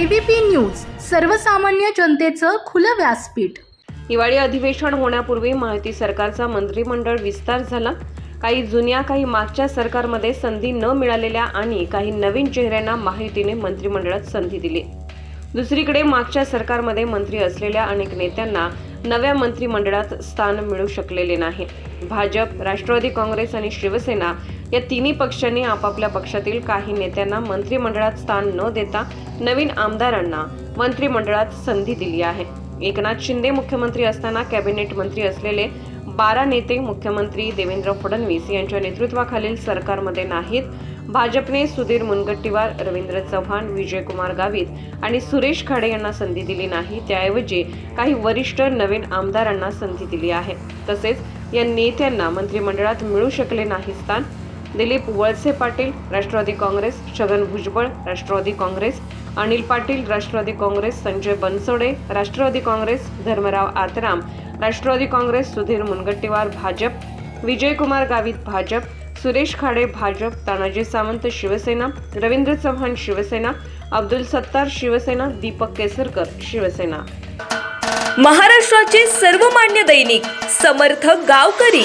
ABP news सर्वसामान्य जनतेचं खुलं व्यासपीठ. हिवाळी अधिवेशन होण्यापूर्वी माहिती सरकारचा मंत्रिमंडळ विस्तार झाला. काही जुन्या काही मागच्या सरकारमध्ये संधी न मिळालेल्या आणि काही नवीन चेहऱ्यांना माहितीने मंत्रिमंडळात संधी दिली. दुसरीकडे मागच्या सरकारमध्ये मंत्री असलेल्या अनेक नेत्यांना नव्या मंत्रिमंडळात स्थान मिळू शकलेले नाही. भाजप राष्ट्रवादी काँग्रेस आणि शिवसेना या तिन्ही पक्षांनी आपापल्या पक्षातील काही नेत्यांना मंत्रिमंडळात स्थान न देता नवीन आमदारांना मंत्रिमंडळात संधी दिली आहे. एकनाथ शिंदे मुख्यमंत्री असताना कॅबिनेट मंत्री असलेले बारा नेते मुख्यमंत्री देवेंद्र फडणवीस यांच्या नेतृत्वाखालील सरकारमध्ये नाहीत. भाजपने सुधीर मुनगट्टीवार रवींद्र चव्हाण विजयकुमार गावित आणि सुरेश खाडे यांना संधी दिली नाही. त्याऐवजी काही वरिष्ठ नवीन आमदारांना संधी दिली आहे. तसेच या नेत्यांना मंत्रिमंडळात मिळू शकले नाही स्थान. दिलीप वळसे पाटील राष्ट्रवादी काँग्रेस छगन भुजबळ राष्ट्रवादी काँग्रेस अनिल पाटील राष्ट्रवादी काँग्रेस संजय बनसोडे राष्ट्रवादी काँग्रेस धर्मराव आतराम राष्ट्रवादी काँग्रेस सुधीर मुनगट्टीवार भाजप विजयकुमार गावित भाजप सुरेश खाडे भाजप तानाजी सावंत शिवसेना रवींद्र चव्हाण शिवसेना अब्दुल सत्तार शिवसेना दीपक केसरकर शिवसेना. महाराष्ट्राचे सर्वमान्य दैनिक समर्थ गावकरी.